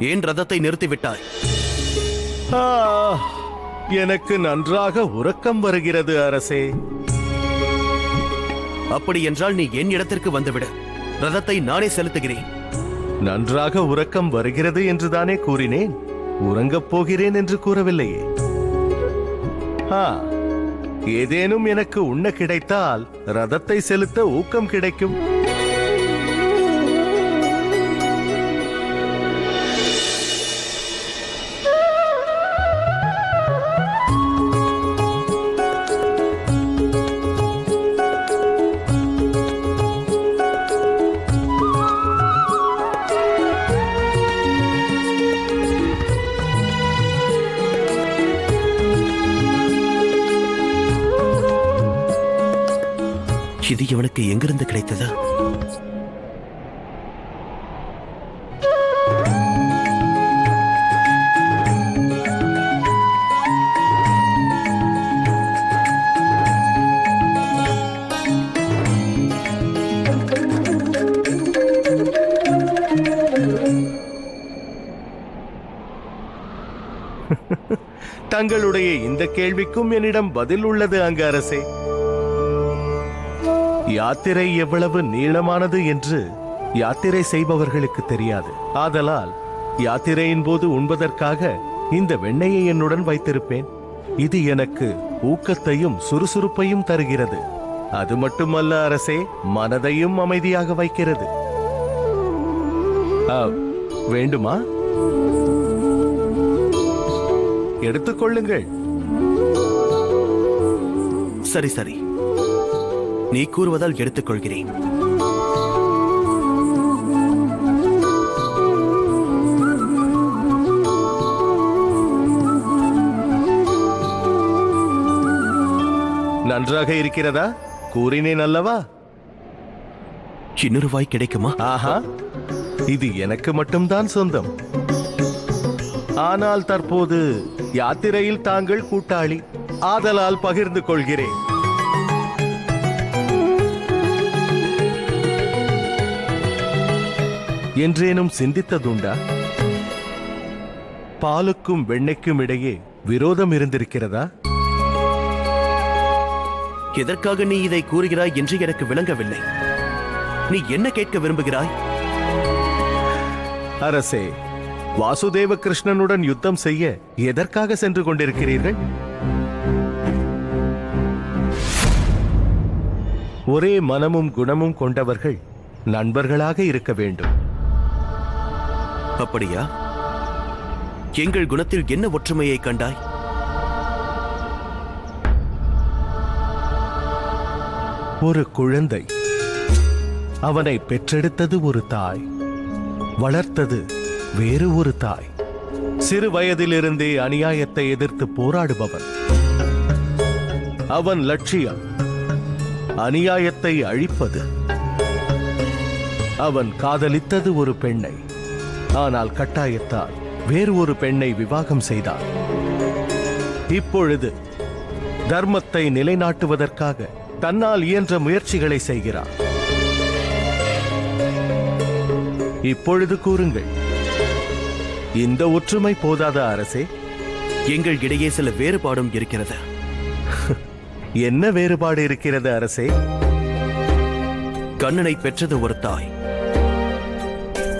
ஏன் ரதத்தை நிறுத்திவிட்டாய்? ஆ, எனக்கு நன்றாக உறக்கம் வருகிறது அரசே. அப்படி என்றால் நீ என் இடத்திற்கு வந்துவிடு. ரதத்தை நானே செலுத்துகிறேன். நன்றாக உறக்கம் வருகிறது என்றுதானே கூறினேன். உறங்கப் போகிறேன் என்று கூறவில்லையே. ஆ, ஏதேனும் எனக்கு உண்ண கிடைத்தால் ரதத்தை செலுத்த ஊக்கம் கிடைக்கும். இது இவனுக்கு எங்கிருந்து கிடைத்தது? தங்களுடைய இந்த கேள்விக்கும் என்னிடம் பதில் உள்ளது அங்கு அரசே. யாத்திரை எவ்வளவு நீளமானது என்று யாத்திரை செய்பவர்களுக்கு தெரியாது. ஆதலால் யாத்திரையின் போது உண்பதற்காக இந்த வெண்ணெயை என்னுடன் வைத்திருப்பேன். இது எனக்கு ஊக்கத்தையும் சுறுசுறுப்பையும் தருகிறது. அது மட்டுமல்ல அரசே மனதையும் அமைதியாக வைக்கிறது. ஆ, வேண்டுமா? எடுத்துக்கொள்ளுங்கள் சரி சரி. நீ கூறுவதால் எடுத்துக்கொள்கிறேன். நன்றாக இருக்கிறதா? கூறினேன் அல்லவா? இன்னொரு வாய் கிடைக்குமா? ஆஹா இது எனக்கு மட்டும்தான் சொந்தம். ஆனால் தற்போது யாத்திரையில் தாங்கள் கூட்டாளி ஆதலால் பகிர்ந்து கொள்கிறேன். என்றேனும் சிந்தித்ததுண்டா? பாலுக்கும் வெண்ணெய்க்கும் இடையே விரோதம் இருந்திருக்கிறதா? எதற்காக நீ இதை கூறுகிறாய் என்று எனக்கு விளங்கவில்லை. நீ என்ன கேட்க விரும்புகிறாய்? அரசே வாசுதேவ கிருஷ்ணனுடன் யுத்தம் செய்ய எதற்காக சென்று கொண்டிருக்கிறீர்கள்? ஒரே மனமும் குணமும் கொண்டவர்கள் நண்பர்களாக இருக்க வேண்டும். அப்படியா? எங்கள் குணத்தில் என்ன ஒற்றுமையை கண்டாய்? ஒரு குழந்தை. அவனை பெற்றெடுத்தது ஒரு தாய். வளர்த்தது வேறு ஒரு தாய். சிறு வயதிலிருந்தே அநியாயத்தை எதிர்த்து போராடுபவன். அவன் லட்சியம் அநியாயத்தை அழிப்பது. அவன் காதலித்தது ஒரு பெண்ணை. ஆனால் கட்டாயத்தால் வேறு ஒரு பெண்ணை விவாகம் செய்தான் இப்பொழுது தர்மத்தை நிலைநாட்டுவதற்காக தன்னால் இயன்ற முயற்சிகளை செய்கிறார். இப்பொழுது கூறுங்கள் இந்த ஒற்றுமை போதாத அரசே? எங்கள் இடையே சில வேறுபாடும் இருக்கிறது. என்ன வேறுபாடு இருக்கிறது அரசே? கண்ணனை பெற்றது ஒரு தாய்.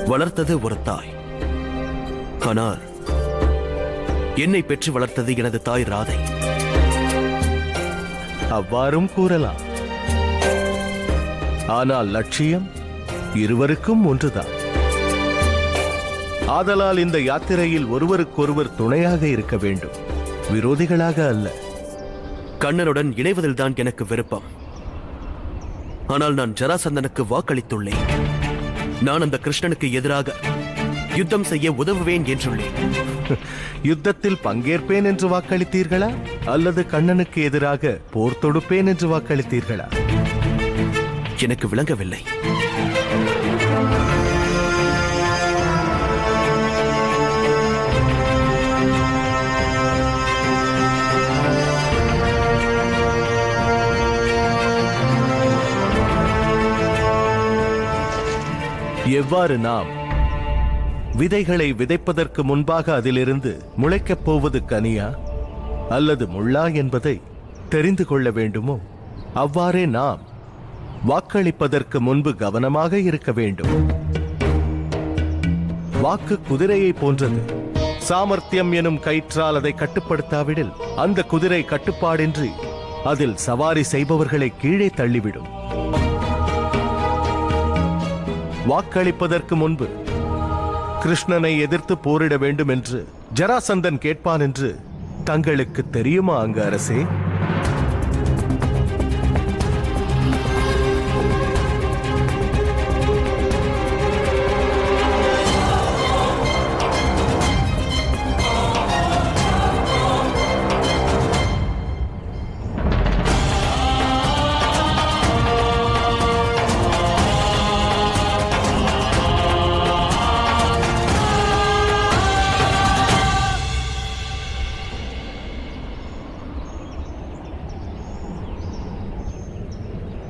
வளர்த்தது ஒரு தாய். ஆனால் என்னை பெற்று வளர்த்தது எனது தாய் ராதை. அவ்வாறும் கூறலாம். ஆனால் லட்சியம் இருவருக்கும் ஒன்றுதான். ஆதலால் இந்த யாத்திரையில் ஒருவருக்கொருவர் துணையாக இருக்க வேண்டும். விரோதிகளாக அல்ல. கண்ணனுடன் இணைவதில்தான் எனக்கு விருப்பம். ஆனால் நான் ஜராசந்தனுக்கு வாக்களித்துள்ளேன். நான் அந்த கிருஷ்ணனுக்கு எதிராக யுத்தம் செய்ய உதவுவேன் என்றுள்ளேன். யுத்தத்தில் பங்கேற்பேன் என்று வாக்களித்தீர்களா? அல்லது கண்ணனுக்கு எதிராக போர் தொடுப்பேன் என்று வாக்களித்தீர்களா? எனக்கு விளங்கவில்லை. எவ்வாறு நாம் விதைகளை விதைப்பதற்கு முன்பாக அதிலிருந்து முளைக்கப் போவது கனியா அல்லது முள்ளா என்பதை தெரிந்து கொள்ள வேண்டுமோ? அவ்வாறே நாம் வாக்களிப்பதற்கு முன்பு கவனமாக இருக்க வேண்டும். வாக்கு குதிரையை போன்றது. சாமர்த்தியம் எனும் கயிற்றால் அதை கட்டுப்படுத்தாவிடில் அந்த குதிரை கட்டுப்பாடின்றி அதில் சவாரி செய்பவர்களை கீழே தள்ளிவிடும். வாக்களிப்பதற்கு முன்பு கிருஷ்ணனை எதிர்த்து போரிட வேண்டும் என்று ஜராசந்தன் கேட்பான் என்று தங்களுக்கு தெரியுமா அங்கு அரசே?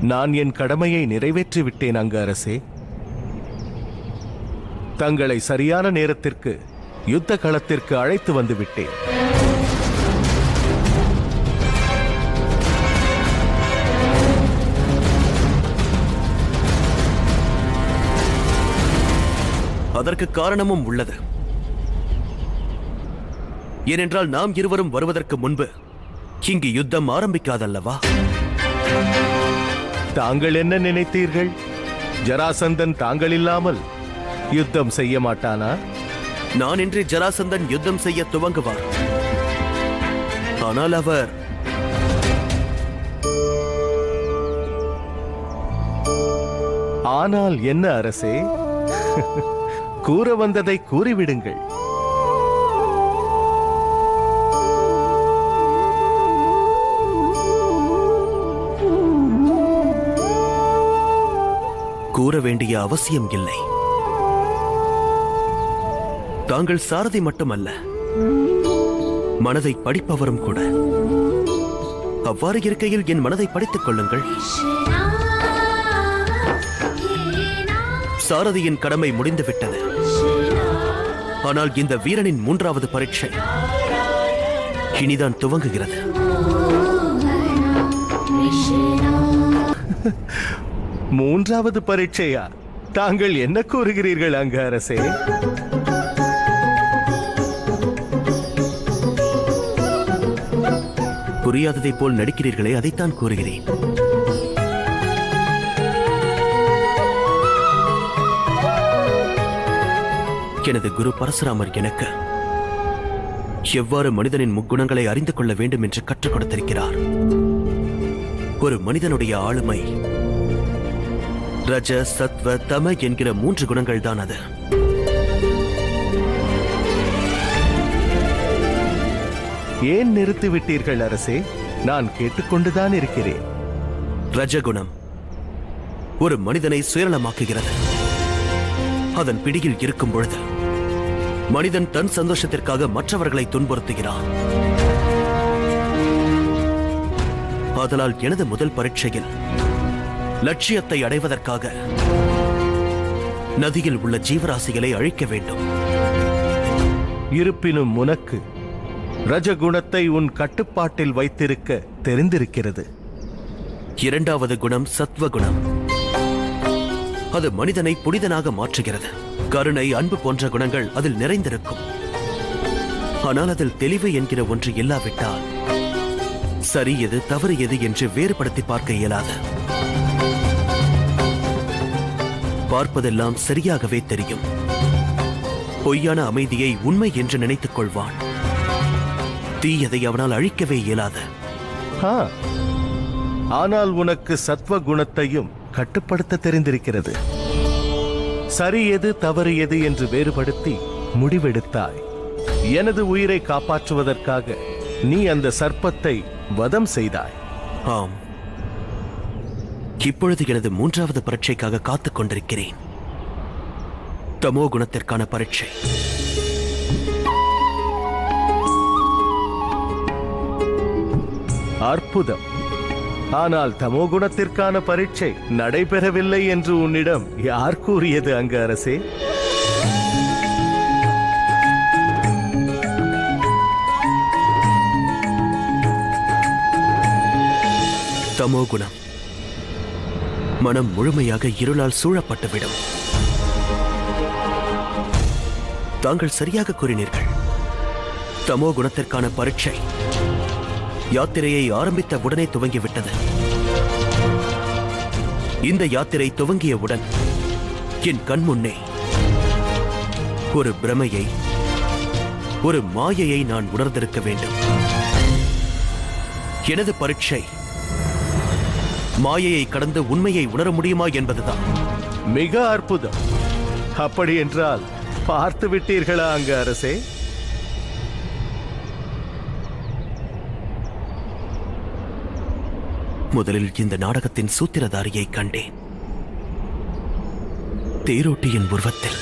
நான் என் கடமையை நிறைவேற்றிவிட்டேன் அங்க அங்கு அரசே தங்களை சரியான நேரத்திற்கு யுத்த களத்திற்கு அழைத்து வந்து விட்டேன் அதற்கு காரணமும் உள்ளது. ஏனென்றால் நாம் இருவரும் வருவதற்கு முன்பு இங்கு யுத்தம் ஆரம்பிக்காதல்லவா? தாங்கள் என்ன நினைத்தீர்கள்? ஜராசந்தன் தாங்கள் இல்லாமல் யுத்தம் செய்ய மாட்டானா? நான் இன்றி ஜராசந்தன் யுத்தம் செய்ய துவங்குவார். ஆனால் அவர் ஆனால் என்ன அரசே? கூற வந்ததை கூறிவிடுங்கள். கூற வேண்டிய அவசியம் இல்லை. தாங்கள் சாரதி மட்டுமல்ல மனதை படிப்பவரும் கூட. அவ்வாறு இருக்கையில் என் மனதை படித்துக் கொள்ளுங்கள். சாரதியின் கடமை முடிந்துவிட்டது. ஆனால் இந்த வீரனின் மூன்றாவது பரீட்சை இனிதான் துவங்குகிறது. மூன்றாவது பரீட்சையா? தாங்கள் என்ன கூறுகிறீர்கள் அங்கு அரசே? புரியாததைப் போல் நடிக்கிறீர்களே அதைத்தான் கூறுகிறேன். எனது குரு பரசுராமர் எனக்கு எவ்வாறு மனிதனின் முக்குணங்களை அறிந்து கொள்ள வேண்டும் என்று கற்றுக் கொடுத்திருக்கிறார். ஒரு மனிதனுடைய ஆளுமை ரஜ சத்வ தம என்கிற மூன்று குணங்கள் தான் அது. ஏன் நிறுத்திவிட்டீர்கள் அரசே? நான் கேட்டுக்கொண்டுதான் இருக்கிறேன். ரஜகுணம் ஒரு மனிதனை சுயநலமாக்குகிறது. அதன் பிடியில் இருக்கும் பொழுது மனிதன் தன் சந்தோஷத்திற்காக மற்றவர்களை துன்புறுத்துகிறான். ஆதலால் எனது முதல் பரீட்சையில் லட்சியத்தை அடைவதற்காக நதியில் உள்ள ஜீவராசிகளை அழிக்க வேண்டும். இருப்பினும் உனக்கு ரஜகுணத்தை உன் கட்டுப்பாட்டில் வைத்திருக்க தெரிந்திருக்கிறது. இரண்டாவது குணம் சத்வ குணம் அது மனிதனை புனிதனாக மாற்றுகிறது. கருணை அன்பு போன்ற குணங்கள் அதில் நிறைந்திருக்கும். ஆனால் அதில் தெளிவு என்கிற ஒன்று இல்லாவிட்டால் சரி எது தவறு எது என்று வேறுபடுத்தி பார்க்க இயலாது. பார்ப்பதெல்லாம் சரியாகவே தெரியும். பொய்யான அமைதியை உண்மை என்று நினைத்துக் கொள்வான். தீயதை அவனால் அழிக்கவே இயலாது. ஆனால் உனக்கு சத்வ குணத்தையும் கட்டுப்படுத்த தெரிந்திருக்கிறது. சரி எது தவறு எது என்று வேறுபடுத்தி முடிவெடுத்தாய். எனது உயிரை காப்பாற்றுவதற்காக நீ அந்த சர்ப்பத்தை வதம் செய்தாய். ஆம். இப்பொழுது எனது மூன்றாவது பரீட்சைக்காக காத்துக் கொண்டிருக்கிறேன். தமோ குணத்திற்கான பரீட்சை. அற்புதம். ஆனால் தமோ குணத்திற்கான பரீட்சை நடைபெறவில்லை என்று உன்னிடம் யார் கூறியது அங்கு அரசே? தமோ குணம். மனம் முழுமையாக இருளால் சூழப்பட்டுவிடும். தாங்கள் சரியாக கூறினீர்கள். தமோ குணத்திற்கான பரீட்சை. யாத்திரையை ஆரம்பித்த உடனே துவங்கிவிட்டது. இந்த யாத்திரை துவங்கியவுடன் என் கண் முன்னே ஒரு பிரமையை ஒரு மாயையை நான் உணர்ந்திருக்க வேண்டும். எனது பரீட்சை மாயையை கடந்து உண்மையை உணர முடியுமா என்பதுதான். மிக அற்புதம். அப்படி என்றால் பார்த்து விட்டீர்களா அங்கு அரசே? முதலில் இந்த நாடகத்தின் சூத்திரதாரியை கண்டேன். தேரோட்டியின் உருவத்தில்.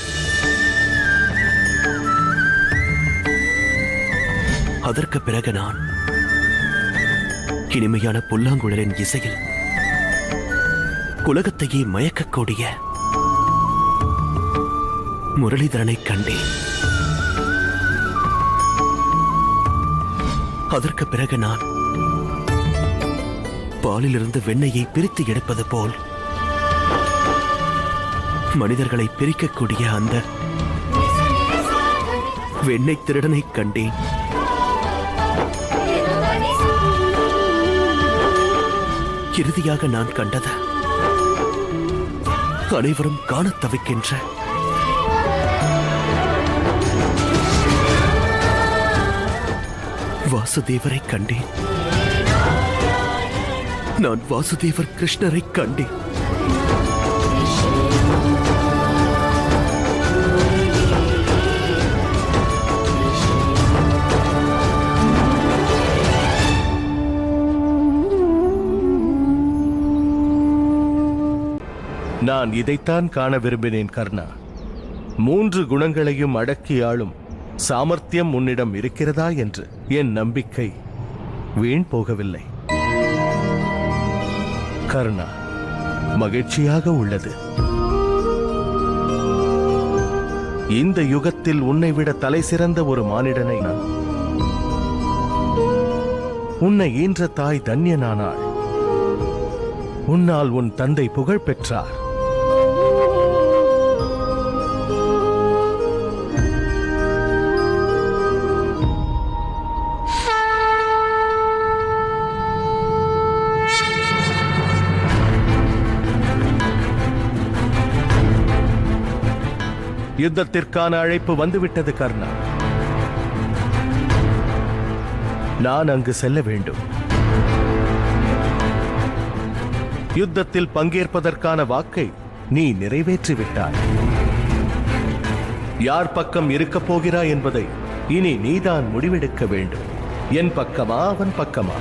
அதற்கு பிறகு நான் இனிமையான புல்லாங்குழலின் இசையில் உலகத்தையே மயக்கக்கூடிய முரளிதரனை கண்டேன். அதற்கு பிறகு நான் பாலிலிருந்து வெண்ணையை பிரித்து எடுப்பது போல் மனிதர்களை பிரிக்கக்கூடிய அந்த வெண்ணெய் திருடனை கண்டேன். இறுதியாக நான் கண்டது அனைவரும் காணத் தவிக்கின்ற. வாசுதேவரை கண்டேன். நான் வாசுதேவர் கிருஷ்ணரை கண்டேன். நான் இதைத்தான் காண விரும்பினேன் கர்ணா. மூன்று குணங்களையும் அடக்கி ஆளும் சாமர்த்தியம் உன்னிடம் இருக்கிறதா என்று என் நம்பிக்கை வீண் போகவில்லை. கர்ணா மகிழ்ச்சியாக உள்ளது. இந்த யுகத்தில் உன்னை விட தலை சிறந்த ஒரு மானிடனை நான். உன்னை ஈன்ற தாய் தன்யனானாள். உன்னால் உன் தந்தை புகழ் பெற்றார். யுத்தத்திற்கான அழைப்பு வந்துவிட்டது கர்ணா. நான் அங்கு செல்ல வேண்டும். யுத்தத்தில் பங்கேற்பதற்கான வாக்கை நீ நிறைவேற்றிவிட்டாய். யார் பக்கம் இருக்கப் போகிறாய் என்பதை இனி நீதான் முடிவெடுக்க வேண்டும். என் பக்கமா அவன் பக்கமா?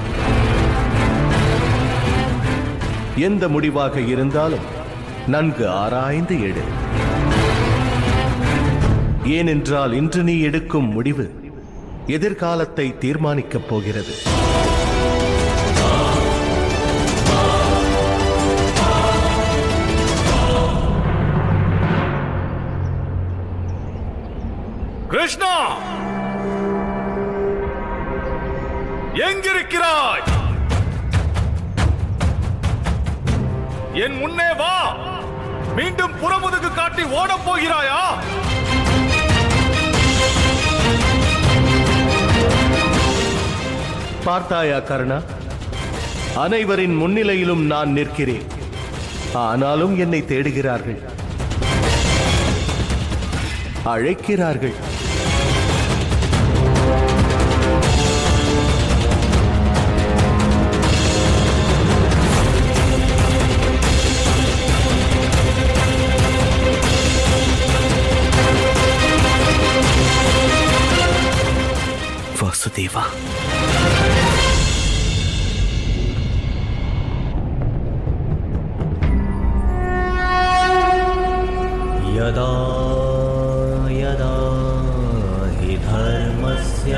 எந்த முடிவாக இருந்தாலும் நன்கு ஆராய்ந்து எடு. ஏனென்றால் இன்று நீ எடுக்கும் முடிவு எதிர்காலத்தை தீர்மானிக்கப் போகிறது. கிருஷ்ணா! எங்கிருக்கிறாய்? என் முன்னே வா! மீண்டும் புறமுதுகு காட்டி ஓடப் போகிறாய். பார்த்தாயா கருணா? அனைவரின் முன்னிலையிலும் நான் நிற்கிறேன். ஆனாலும் என்னை தேடுகிறார்கள். அழைக்கிறார்கள். வாசுதேவா. धर्मस्य